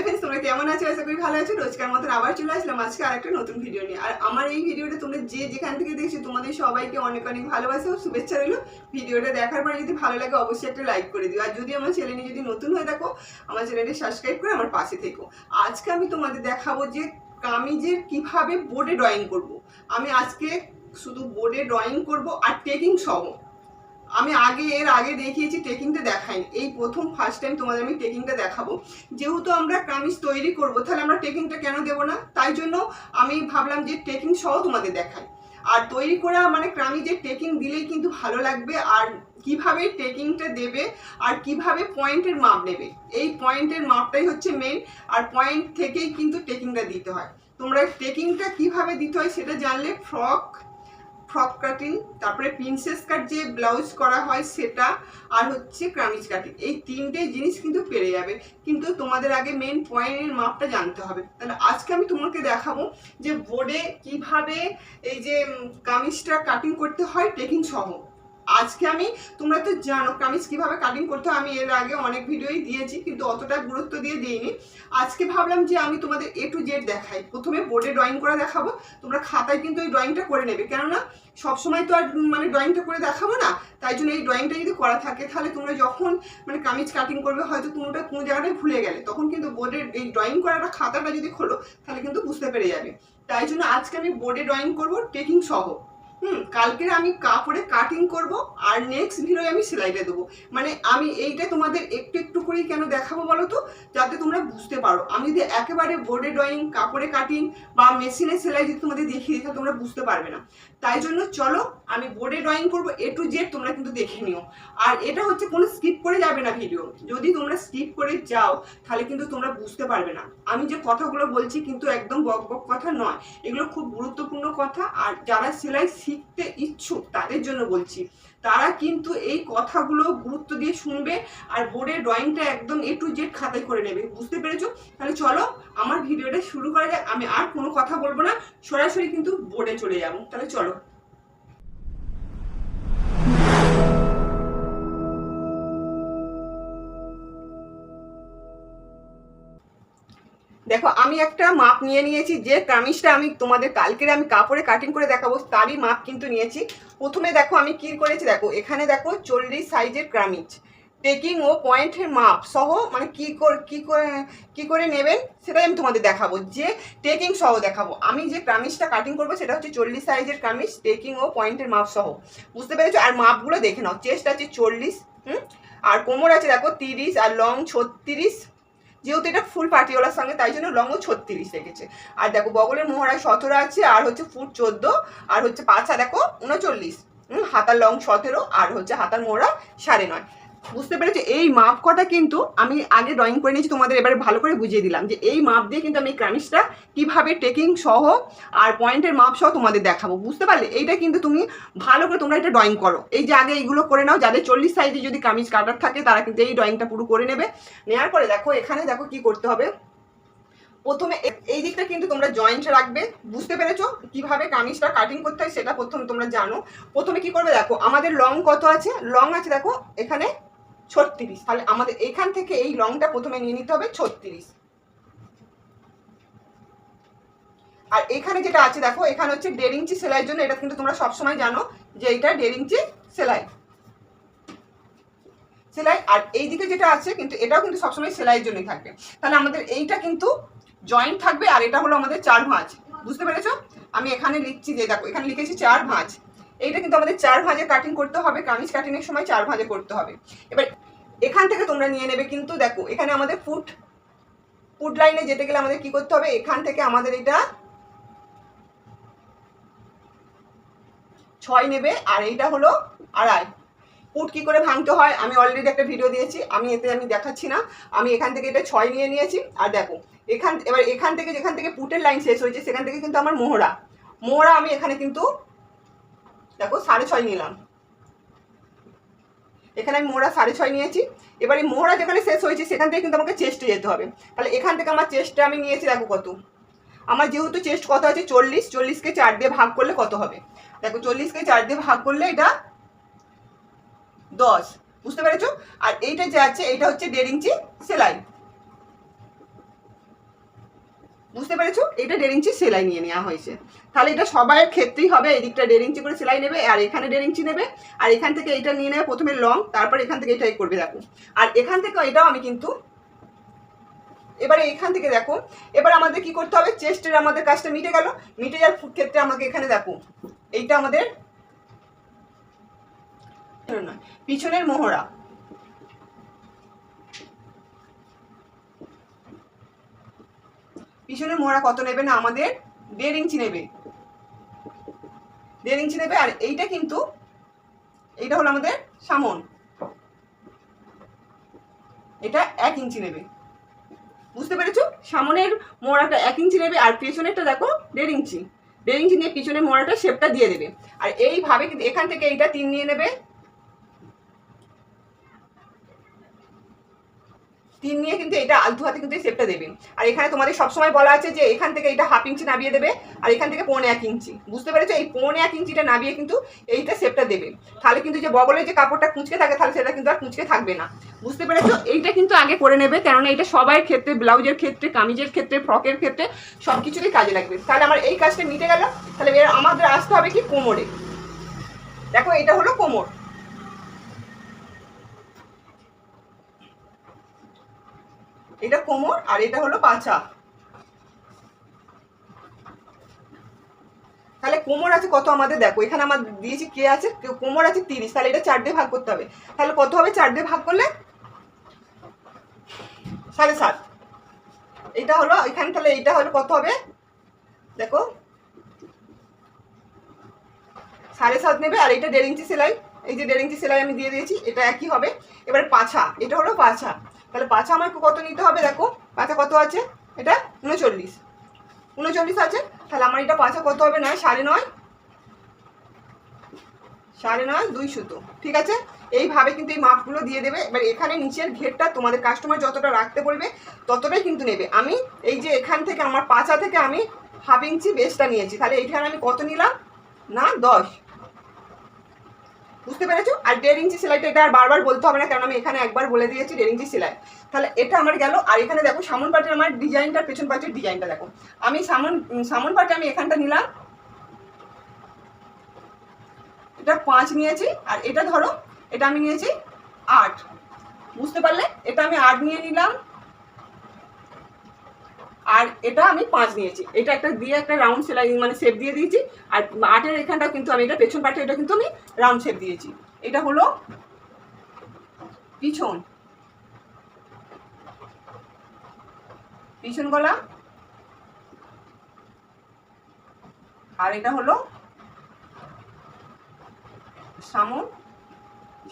Hello friends তোমরা কেমন আছো? আশা করি ভালো আছো। রোজকার মতন আবার চলে আসলাম আজকে আরেকটা নতুন ভিডিও নিয়ে। আর আমার এই ভিডিওটা তোমরা যে যেখান থেকে দেখছ, তোমাদের সবাইকে অনেক অনেক ভালোবাসা ও শুভেচ্ছা রইল। ভিডিওটা দেখার পরে যদি ভালো লাগে, অবশ্যই একটা লাইক করে দিও। আর যদি আমার চ্যানেলে যদি নতুন হয়ে থাকো, আমার চ্যানেলটি সাবস্ক্রাইব করে আমার পাশে থেকো। আজকে আমি তোমাদের দেখাবো যে কামিজের কীভাবে বোর্ডে ড্রয়িং করব। আমি আজকে শুধু বোর্ডে ড্রয়িং করব আর টেকিং সহ। আমি আগে এর আগে দেখিয়েছি টেকিংটা দেখাইনি এই প্রথম ফার্স্ট টাইম তোমাদের আমি টেকিংটা দেখাবো। যেহেতু আমরা কামিজ তৈরি করব, তাহলে আমরা টেকিংটা কেন দেবো না? তাই জন্য আমি ভাবলাম যে টেকিং সহ তোমাদের দেখাই। আর তৈরি করা মানে কামিজের টেকিং দিলেই কিন্তু ভালো লাগবে। আর কীভাবে টেকিংটা দেবে, আর কীভাবে পয়েন্টের মাপ নেবে? এই পয়েন্টের মাপটাই হচ্ছে মেন আর পয়েন্ট থেকেই কিন্তু টেকিংটা দিতে হয়। তোমরা টেকিংটা কীভাবে দিতে হয় সেটা জানলে ফ্রক ফ্রক কাটিং তারপরে প্রিন্সেস কাট যে ব্লাউজ করা হয় সেটা, আর হচ্ছে ক্রামিজ কাটিং এই তিনটে জিনিস কিন্তু পেরে যাবে। কিন্তু তোমাদের আগে মেন পয়েন্টের মাপটা জানতে হবে। তাহলে আজকে আমি তোমাকে দেখাবো যে বোর্ডে কীভাবে এই যে কামিজটা কাটিং করতে হয় টেকিং সহ। আজকে আমি, তোমরা তো জানো, কামিজ কীভাবে কাটিং করতে আমি এর আগে অনেক ভিডিওই দিয়েছি, কিন্তু অতটা গুরুত্ব দিয়ে দিইনি। আজকে ভাবলাম যে আমি তোমাদের এ টু জেড দেখাই। প্রথমে বোর্ডে ড্রয়িং করে দেখাবো, তোমরা খাতায় কিন্তু এই ড্রয়িংটা করে নেবে। কেননা, সবসময় তো আর মানে ড্রয়িংটা করে দেখাবো না, তাই জন্য এই ড্রয়িংটা যদি করা থাকে, তাহলে তোমরা যখন মানে কামিজ কাটিং করবে, হয়তো কোনোটা কোনো জায়গাটায় ভুলে গেলে, তখন কিন্তু বোর্ডের এই ড্রয়িং করাটা, খাতাটা যদি খোলো, তাহলে কিন্তু বুঝতে পেরে যাবে। তাই জন্য আজকে আমি বোর্ডে ড্রয়িং করব টেকিং সহ। হুম কালকে আমি কাপড়ে কাটিং করব আর নেক্সট ভিডিও আমি সেলাইটা দেবো। মানে আমি এইটা তোমাদের একটু একটু করেই কেন দেখাবো বলো তো? যাতে তোমরা বুঝতে পারো। আমি যদি একেবারে বোর্ডে ড্রয়িং কাপড়ে কাটিং বা মেশিনে সেলাই যদি তোমাদের দেখিয়ে দিতে তোমরা বুঝতে পারবে না। তাই জন্য চলো আমি বোর্ডে ড্রয়িং করব এ টু জেড তোমরা কিন্তু দেখে নিও। আর এটা হচ্ছে কোনো স্কিপ করে যাবে না ভিডিও যদি তোমরা স্কিপ করে যাও, তাহলে কিন্তু তোমরা বুঝতে পারবে না। আমি যে কথাগুলো বলছি কিন্তু একদম বক বক কথা নয়। এগুলো খুব গুরুত্বপূর্ণ কথা। আর যারা সেলাই শিখতে ইচ্ছুক, তাদের জন্য বলছি। তারা কিন্তু এই কথাগুলো গুরুত্ব দিয়ে শুনবে আর বোর্ডের ড্রয়িংটা একদম এ টু জেড খাতায় করে নেবে। বুঝতে পেরেছ? তাহলে চলো, আমার ভিডিওটা শুরু করা যাক। আমি আর কোনো কথা বলব না। সরাসরি কিন্তু বোর্ডে চলে যাব। তাহলে চলো। দেখো, আমি একটা মাপ নিয়ে নিয়েছি, যে কামিজটা আমি তোমাদের কালকের আমি কাপড়ে কাটিং করে দেখাবো, তারই মাপ কিন্তু নিয়েছি। প্রথমে দেখো, আমি কি করেছি দেখো, এখানে দেখো চল্লিশ সাইজের কামিজ। টেকিং ও পয়েন্টের মাপ সহ মানে কি করে কি করে কি করে নেবেন, সেটাই আমি তোমাদের দেখাবো। যে টেকিং সহ দেখাবো। আমি যে কামিজটা কাটিং করব, সেটা হচ্ছে চল্লিশ সাইজের কামিজ টেকিং ও পয়েন্টের মাপ সহ। বুঝতে পেরেছ? আর মাপগুলো দেখে নাও। চেস্ট আছে চল্লিশ, হুম? আর কোমর আছে দেখো তিরিশ, আর লং ছত্রিশ যেহেতু এটা ফুল পাটিওয়ালার সঙ্গে, তাই জন্য লংও ছত্রিশ রেখেছে। আর দেখো, বগলের মোহরায় সতেরো আছে, আর হচ্ছে ফুট চোদ্দ, আর হচ্ছে পাছা দেখো, উনচল্লিশ। হাতার লং সতেরো, আর হচ্ছে হাতার মোহরা সাড়ে নয়। বুঝতে পেরেছ? এই মাপ কটা কিন্তু আমি আগে ড্রয়িং করে নিয়েছি, তোমাদের এবারে ভালো করে বুঝিয়ে দিলাম যে এই মাপ দিয়ে কিন্তু আমি ক্রামিজটা কীভাবে টেকিং সহ আর পয়েন্টের মাপ সহ তোমাদের দেখাবো, বুঝতে পারলে? এইটা কিন্তু তুমি ভালো করে তোমরা এটা ড্রয়িং করো। এই যে আগে এইগুলো করে নাও, যাদের চল্লিশ সাইজে যদি কামিজ কাটার থাকে, তারা কিন্তু এই ড্রয়িংটা পুরো করে নেবে। নেওয়ার পরে দেখো, এখানে দেখো কি করতে হবে। প্রথমে এই দিকটা কিন্তু তোমরা জয়েন্ট রাখবে, বুঝতে পেরেছ? কীভাবে কামিজটা কাটিং করতে হয়, সেটা প্রথমে তোমরা জানো। প্রথমে কি করবে দেখো, আমাদের লং কত আছে? লং আছে দেখো, এখানে ছত্রিশ। তাহলে আমাদের এখান থেকে এই লংটা প্রথমে নিয়ে নিতে হবে ছত্রিশ। আর এখানে যেটা আছে, দেখো, এখানে হচ্ছে দেড় ইঞ্চি সেলাইয়ের জন্য, এটা কিন্তু তোমরা সবসময় জানো যে এটা দেড় ইঞ্চি সেলাই। সেলাই, আর এই দিকে যেটা আছে, কিন্তু এটাও কিন্তু সবসময় সেলাইয়ের জন্যই থাকবে। তাহলে আমাদের এইটা কিন্তু জয়েন্ট থাকবে, আর এটা হলো আমাদের চার ভাঁজ। বুঝতে পেরেছ? আমি এখানে লিখছি যে, দেখো, এখানে লিখেছি চার ভাঁজ। এইটা কিন্তু আমাদের চার ভাঁজে কাটিং করতে হবে, কামিজ কাটিং এর সময় চার ভাঁজে করতে হবে। এবার এখান থেকে তোমরা নিয়ে নেবে কিন্তু দেখো, এখানে আমাদের ফুট ফুট লাইনে যেতে গেলে আমাদের কি করতে হবে? এখান থেকে আমাদের এটা ছয় নেবে, আর এইটা হলো আড়াই। ফুট কি করে ভাঙতে হয়? আমি অলরেডি একটা ভিডিও দিয়েছি, আমি এতে আমি দেখাচ্ছি না। আমি এখান থেকে এটা ছয় নিয়ে নিয়েছি, আর দেখো, এখান, এবার এখান থেকে যেখান থেকে ফুটের লাইন শেষ হয়েছে, সেখান থেকে কিন্তু আমার মোহরা। মোহরা আমি এখানে কিন্তু দেখো, সাড়ে ছয় নিলাম। এখানে আমি মোহরা সাড়ে ছয় নিয়েছি। এবারে মোহরা যেখানে শেষ হয়েছে, সেখান থেকে কিন্তু আমাকে চেস্টে যেতে হবে। তাহলে এখান থেকে আমার চেস্টটা আমি নিয়েছি, দেখো কত। আমার যেহেতু চেস্ট কত আছে? চল্লিশ। চল্লিশকে চার দিয়ে ভাগ করলে কত হবে? দেখো, চল্লিশকে চার দিয়ে ভাগ করলে এটা দশ। বুঝতে পেরেছ? আর এইটা যে আছে, এইটা হচ্ছে দেড় ইঞ্চি সেলাই। বুঝতে পেরেছ এটা দেড় ইঞ্চি সেলাই নিয়ে নেওয়া হয়েছে তাহলে এটা সবার ক্ষেত্রেই হবে এই দিকটা দেড় ইঞ্চি করে সেলাই নেবে আর এখানে দেড় ইঞ্চি নেবে আর এখান থেকে এটা নিয়ে নেবে প্রথমে লং তারপর এখান থেকে এটাই করবে দেখো আর এখান থেকে এটাও আমি কিন্তু এবারে এখান থেকে দেখো এবার আমাদের কি করতে হবে চেস্টের আমাদের কাজটা মিটে গেল মিটে যাওয়ার ক্ষেত্রে আমাকে এখানে দেখো এইটা আমাদের পিছনের মোহরা পিছনের মোড়া কত নেবে না আমাদের? দেড় ইঞ্চি নেবে। দেড় ইঞ্চি নেবে, আর এইটা কিন্তু, এইটা হলো আমাদের সামন। এটা এক ইঞ্চি নেবে। বুঝতে পেরেছ? সামনের মোড়াটা এক ইঞ্চি নেবে, আর পেছনেরটা দেখো দেড় ইঞ্চি। দেড় ইঞ্চি নিয়ে পিছনের মোড়াটা শেপটা দিয়ে দেবে। আর এইভাবে কিন্তু এখান থেকে এইটা তিন নিয়ে নেবে। তিন নিয়ে কিন্তু এটা আলতু হাতে কিন্তু এই শেপটা দেবে। আর এখানে তোমাদের সবসময় বলা আছে যে এখান থেকে এটা হাফ ইঞ্চি নামিয়ে দেবে, আর এখান থেকে পৌনে এক ইঞ্চি বুঝতে পেরেছ? এই পৌনে এক ইঞ্চিটা নামিয়ে কিন্তু এইটা শেপটা দেবে। তাহলে কিন্তু যে বগলের যে কাপড়টা কুঁচকে থাকে, তাহলে সেটা কিন্তু আর কুঁচকে থাকবে না। বুঝতে পেরেছ? এইটা কিন্তু আগে করে নেবে, কেননা এটা সবার ক্ষেত্রে, ব্লাউজের ক্ষেত্রে, কামিজের ক্ষেত্রে, ফ্রকের ক্ষেত্রে সব কিছুতেই কাজে লাগবে। তাহলে আমার এই কাজটা মিটে গেল। তাহলে আমাদের আসতে হবে কি কোমরে। দেখো, এটা হলো কোমর। এটা কোমর আর এটা হলো পাছা তাহলে কোমর আছে কত আমাদের দেখো, এখানে আমার দিয়েছি কে আছে? কোমর আছে তিরিশ, তাহলে এটা চার দিয়ে ভাগ করতে হবে। তাহলে কত হবে? চার দিয়ে ভাগ করলে সাড়ে সাত। এটা হলো এখানে, তাহলে এইটা হলো কত হবে? দেখো। সাড়ে সাত নেবে, আর এটা দেড় ইঞ্চি সেলাই, এই যে দেড় ইঞ্চি সেলাই আমি দিয়ে দিয়েছি, এটা একই হবে। এবার পাছা এটা হলো পাছা তাহলে পাছা আমার কত নিতে হবে দেখো? পাছা কত আছে? এটা উনচল্লিশ। উনচল্লিশ আছে? তাহলে আমার এটা পাছা কত হবে? নয়, সাড়ে নয়। সাড়ে নয়, দুই সুতো। ঠিক আছে? এইভাবে কিন্তু এই মাপগুলো দিয়ে দেবে। এবার এখানে নিচের ঘেরটা তোমাদের কাস্টমার যতটা রাখতে বলবে, ততটাই কিন্তু নেবে। আমি এই যে এখান থেকে, আমার পাছা থেকে আমি হাফ ইঞ্চি বেসটা নিয়েছি। তাহলে এইখানে আমি কত নিলাম? না, দশ। বুঝতে পেরেছ? আর দেড় ইঞ্চি সেলাইটা এটা আর বারবার বলতে হবে না, কারণ আমি এখানে একবার বলে দিয়েছি দেড় ইঞ্চি সেলাই। তাহলে এটা আমার গেল। আর এখানে দেখো, সামন পাটের আমার ডিজাইনটা পেছন পাটের ডিজাইনটা দেখো। আমি সামন সামন পাটে আমি এখানটা নিলাম। এটা পাঁচ নিয়েছি, আর এটা ধরো, এটা আমি নিয়েছি আট। বুঝতে পারলে? এটা আমি আট নিয়ে নিলাম। আর এটা আমি পাঁচ নিয়েছি। এটা একটা দিয়ে একটা রাউন্ড সেলাই মানে শেপ দিয়ে দিয়েছি। আর আটের এখানটা কিন্তু আমি, এটা পেছন পাটে, এটা কিন্তু আমি রাউন্ড শেপ দিয়েছি। এটা হলো পিছন। পিছন গলা। আর এটা হলো সামন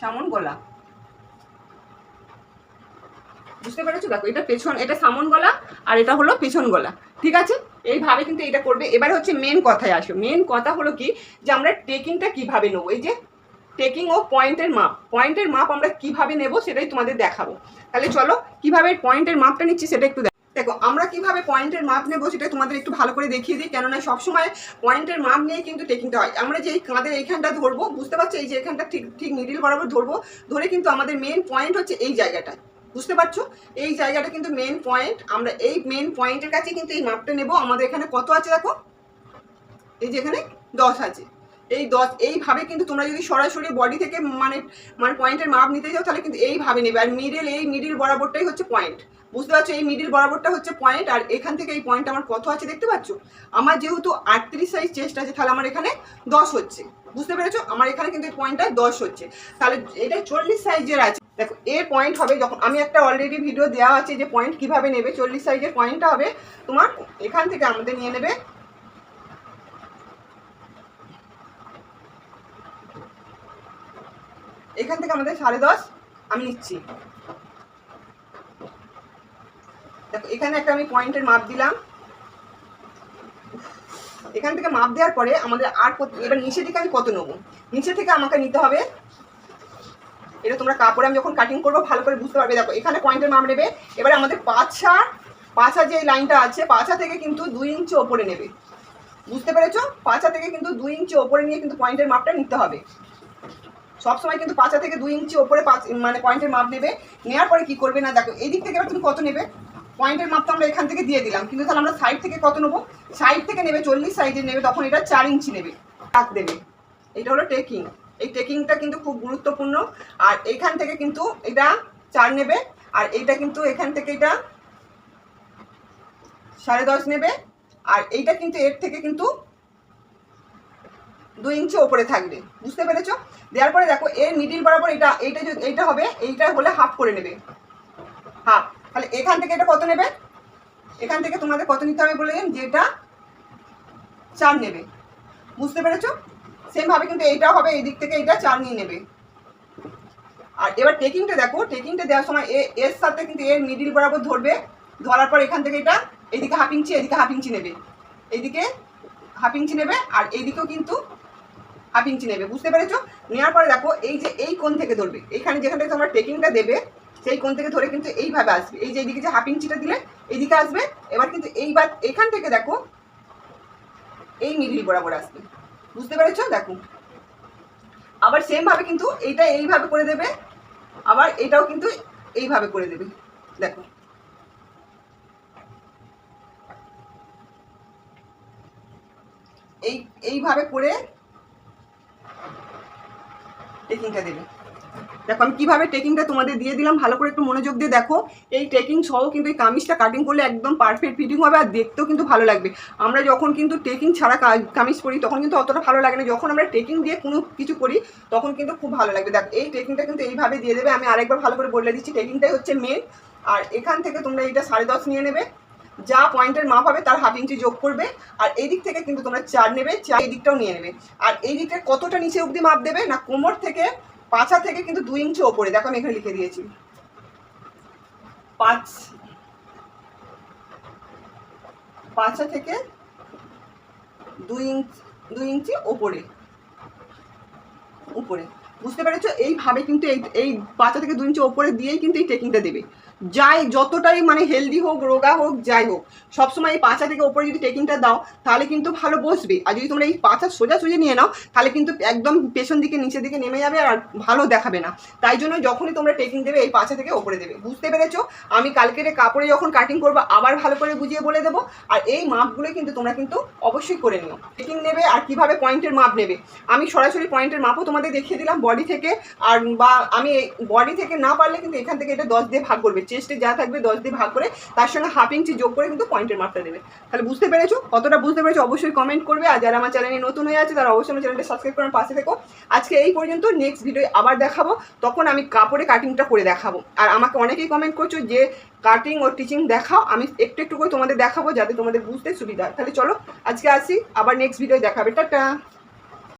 সামন গলা। বুঝতে পেরেছ? দেখো, এটা পেছন, এটা সামন গলা আর এটা হলো পেছন গলা। ঠিক আছে? এইভাবে কিন্তু এটা করবে। এবার হচ্ছে মেন কথায় আসো। মেন কথা হলো কি? যে আমরা টেকিংটা কীভাবে নেব? এই যে টেকিং ও পয়েন্টের মাপ পয়েন্টের মাপ আমরা কীভাবে নেব সেটাই তোমাদের দেখাবো। তাহলে চলো, কীভাবে পয়েন্টের মাপটা নিচ্ছি সেটা একটু দেখো। আমরা কীভাবে পয়েন্টের মাপ নেব সেটা তোমাদের একটু ভালো করে দেখিয়ে দিই। কেননা সবসময় পয়েন্টের মাপ নিয়ে কিন্তু টেকিংটা হয়। আমরা যে এই কাঁধের এইখানটা ধরবো, বুঝতে পারছ? এই যে এখানটা ঠিক ঠিক মিডিল বরাবর ধরবো, ধরে কিন্তু আমাদের মেন পয়েন্ট হচ্ছে এই জায়গাটা বুঝতে পারছ? এই জায়গাটা কিন্তু মেন পয়েন্ট আমরা এই মেন পয়েন্টের কাছে কিন্তু এই মাপটা নেব। আমাদের এখানে কত আছে দেখো? এই যে এখানে দশ আছে। এই দশ, এইভাবে কিন্তু তোমরা যদি সরাসরি বডি থেকে মানে মানে পয়েন্টের মাপ নিতে যাও, তাহলে কিন্তু এইভাবে নেবে। আর মিডিল এই মিডিল বরাবরটাই হচ্ছে পয়েন্ট বুঝতে পারছ? এই মিডিল বরাবরটা হচ্ছে পয়েন্ট আর এখান থেকে এই পয়েন্ট আমার কত আছে দেখতে পাচ্ছ? আমার যেহেতু আটত্রিশ সাইজ চেস্ট আছে, তাহলে আমার এখানে দশ হচ্ছে। বুঝতে পেরেছ? আমার এখানে কিন্তু এই পয়েন্টটা দশ হচ্ছে। তাহলে এটা চল্লিশ সাইজের আছে। দেখো এর পয়েন্ট হবে যখন, আমি একটা অলরেডি ভিডিও দেওয়া আছে যে পয়েন্ট কীভাবে নেবে, চল্লিশ সাইজের পয়েন্টটা হবে, তোমার এখান থেকে আমাদের নিয়ে নেবে। এখান থেকে আমাদের সাড়ে দশ, আমি নিচ্ছি। দেখো, এখানে একটা আমি পয়েন্টের মাপ দিলাম। এখান থেকে মাপ দেওয়ার পরে আমাদের আর এবার নিচে থেকে আমি কত নেব? নিচে থেকে আমাকে নিতে হবে এটা তোমরা কাপড়ে আমি যখন কাটিং করব, ভালো করে বুঝতে পারবে। দেখো, এখানে পয়েন্টের মাপ নেবে, এবারে আমাদের পাছা পাছা যে লাইনটা আছে, পাছা থেকে কিন্তু দুই ইঞ্চি ওপরে নেবে। বুঝতে পেরেছ? পাছা থেকে কিন্তু দুই ইঞ্চি ওপরে নিয়ে কিন্তু পয়েন্টের মাপটা নিতে হবে। সবসময় কিন্তু পাঁচা থেকে দুই ইঞ্চি ওপরে পাঁচ মানে পয়েন্টের মাপ নেবে। নেওয়ার পরে কি করবে না, দেখো এই দিক থেকে এবার তুমি কত নেবে? পয়েন্টের মাপ তো আমরা এখান থেকে দিয়ে দিলাম, কিন্তু তাহলে আমরা সাইড থেকে কত নেব? সাইড থেকে নেবে, চল্লিশ সাইডে নেবে, তখন এটা চার ইঞ্চি নেবে। দাগ দেবে। এটা হলো টেকিং এই টেকিংটা কিন্তু খুব গুরুত্বপূর্ণ। আর এইখান থেকে কিন্তু এটা চার নেবে, আর এইটা কিন্তু এখান থেকে এটা সাড়ে দশ নেবে, আর এইটা কিন্তু এর থেকে কিন্তু দুই ইঞ্চি ওপরে থাকবে। বুঝতে পেরেছ? দেওয়ার পরে দেখো, এর মিডিল বরাবর এটা, এইটা যদি, এইটা হবে, এইটা হলে হাফ করে নেবে। হাফ তাহলে এখান থেকে এটা কত নেবে? এখান থেকে তোমাদের কত নিতে হবে বলে যে এটা চার নেবে। বুঝতে পেরেছ? সেমভাবে কিন্তু এইটা হবে, এই দিক থেকে এইটা চার নিয়ে নেবে। আর এবার টেকিংটা দেখো টেকিংটা দেওয়ার সময় এ, এর সাথে কিন্তু এর মিডিল বরাবর ধরবে, ধরার পর এখান থেকে এটা এদিকে হাফ ইঞ্চি এদিকে হাফ ইঞ্চি নেবে। এইদিকে হাফ ইঞ্চি নেবে আর এইদিকেও কিন্তু হাফ ইঞ্চি নেবে, বুঝতে পেরেছ? নেওয়ার পরে দেখো, এই যে এই কোণ থেকে ধরবে, এখানে যেখান থেকে তোমরা টেকিংটা দেবে, সেই কোণ থেকে ধরে কিন্তু এইভাবে আসবে। এই যে এইদিকে যে হাফ ইঞ্চিটা দিলে এইদিকে আসবে, এবার কিন্তু এইবার এখান থেকে দেখো, এই মিডিল বরাবর আসবে। বুঝতে পেরেছ? দেখো। আবার সেমভাবে কিন্তু এইটা এইভাবে করে দেবে, আবার এটাও কিন্তু এইভাবে করে দেবে। দেখো। এই, এইভাবে করে টেকিংটা দেবে। দেখো, আমি কীভাবে টেকিংটা তোমাদের দিয়ে দিলাম, ভালো করে একটু মনোযোগ দিয়ে দেখো। এই টেকিং সহ কিন্তু এই কামিজটা কাটিং করলে একদম পারফেক্ট ফিটিং হবে আর দেখতেও কিন্তু ভালো লাগবে। আমরা যখন কিন্তু টেকিং ছাড়া কামিজ পরি, তখন কিন্তু অতটা ভালো লাগে না। যখন আমরা টেকিং দিয়ে কোনো কিছু করি তখন কিন্তু খুব ভালো লাগবে। দেখ, এই টেকিংটা কিন্তু এইভাবে দিয়ে দেবে। আমি আরেকবার ভালো করে বলে দিচ্ছি টেকিংটাই হচ্ছে মেন আর এখান থেকে তোমরা এইটা সাড়ে দশ নিয়ে নেবে। যা পয়েন্টের মাপ হবে, তার হাফ ইঞ্চি যোগ করবে। আর এই দিক থেকে কিন্তু তোমরা চার নেবে, চার এই দিকটাও নিয়ে নেবে। আর এই দিকটা কতটা নিচে অবধি মাপ দেবে, না কোমর থেকে পাছা থেকে কিন্তু দুই ইঞ্চি ওপরে, দেখো আমি এখানে লিখে দিয়েছি। পাঁচ, পাঁচা থেকে দুই ইঞ্চি দুই ইঞ্চি ওপরে। উপরে। বুঝতে পেরেছ? এইভাবে কিন্তু এই এই পাঁচা থেকে দুই ইঞ্চি ওপরে দিয়েই কিন্তু এই টেকিংটা দেবে। যাই, যতটাই মানে হেলদি হোক, রোগা হোক, যাই হোক, সবসময় এই পাঁচা থেকে ওপরে যদি টেকিংটা দাও, তাহলে কিন্তু ভালো বসবে। আর যদি তোমরা এই পাঁচা সোজা সোজা নিয়ে নাও, তাহলে কিন্তু একদম পেছন দিকে, নিচের দিকে নেমে যাবে আর ভালো দেখাবে না। তাই জন্য যখনই তোমরা টেকিং দেবে, এই পাঁচা থেকে ওপরে দেবে। বুঝতে পেরেছ? আমি কালকের কাপড়ে যখন কাটিং করব, আবার ভালো করে বুঝিয়ে বলে দেবো। আর এই মাপগুলো কিন্তু তোমরা কিন্তু অবশ্যই করে নিও। টেকিং নেবে আর কীভাবে পয়েন্টের মাপ নেবে। আমি সরাসরি পয়েন্টের মাপও তোমাদের দেখিয়ে দিলাম বডি থেকে। আর বা, আমি বডি থেকে না পারলে কিন্তু এখান থেকে এটা দশ দিয়ে ভাগ করবে। চেস্টে যা থাকবে দশ দিয়ে ভাগ করে, তার সঙ্গে হাফ ইঞ্চি যোগ করে কিন্তু পয়েন্টের মাপটা দেবে। তাহলে বুঝতে পেরেছ? কতটা বুঝতে পেরেছ? অবশ্যই কমেন্ট করবে। আর যারা আমার চ্যানেলে নতুন হয়ে আছে, তারা অবশ্যই আমার চ্যানেলটা সাবস্ক্রাইব করার পাশে থেকো। আজকে এই পর্যন্ত নেক্সট ভিডিও আবার দেখাবো। তখন আমি কাপড়ে কাটিংটা করে দেখাবো। আর আমাকে অনেকেই কমেন্ট করছ যে কাটিং ও টিচিং দেখাও, আমি একটু একটু করে তোমাদের দেখাবো যাতে তোমাদের বুঝতে সুবিধা হয়। তাহলে চলো, আজকে আসি, আবার নেক্সট ভিডিও দেখাবে। টাটা!